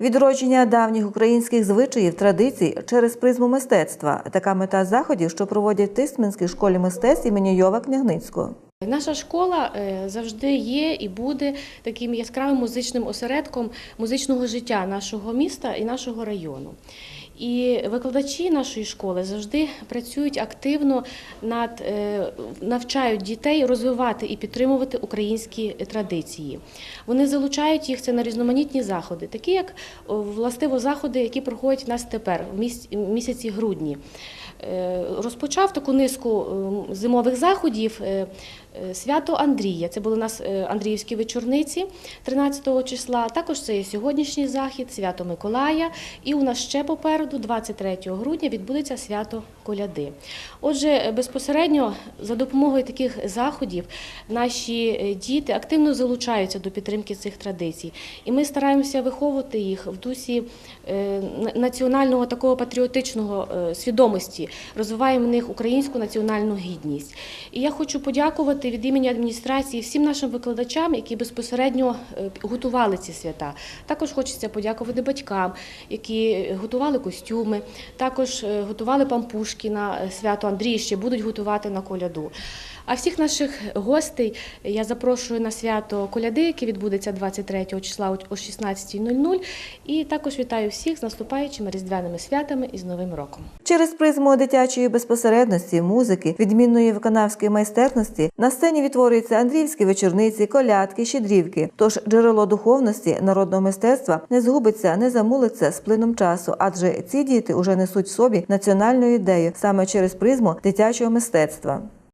Відродження давніх українських звичаїв, традицій через призму мистецтва. Така мета заходів, що проводять в Тисменській школі мистецтв імені Йова Княгницького. Наша школа е, завжди є і буде таким яскравим музичним осередком музичного життя нашого міста і нашого району. І викладачі нашої школи завжди працюють активно над е, навчають дітей розвивати і підтримувати українські традиції. Вони залучають їх це на різноманітні заходи, такі як властиво заходи, які проходять в нас тепер в місяці грудні. Е, Розпочав таку низку е, зимових заходів свято Андрія. Це були у нас Андріївські вечорниці 13 числа. Також це є сьогоднішній захід, свято Миколая. І у нас ще попереду, 23 грудня, відбудеться свято Коляди. Отже, е, безпосередньо за допомогою таких заходів наші е, діти активно залучаються до підтримки цих традицій. І ми стараємося виховувати їх в дусі е, національного такого патріотичного свідомості, розвиваємо в них українську національну гідність. І я хочу подякувати від імені адміністрації всім нашим викладачам, які безпосередньо готували ці свята. Також хочеться подякувати батькам, які готували костюми, також е, готували пампушки на е, свято Андрія, ще будуть готувати на коляду. А всіх наших гостей я запрошую на свято коляди, яке відбудеться 23 числа о 16.00. І також вітаю всіх з наступаючими різдвяними святами і з Новим роком. Через призму дитячої безпосередності, музики, відмінної виконавської майстерності на сцені відтворюються андрівські вечорниці, колядки, щедрівки. Тож джерело духовності народного мистецтва не згубиться, не замулиться з плином часу, адже ці діти уже несуть в собі національну ідею саме через призму дитячого мистецтва.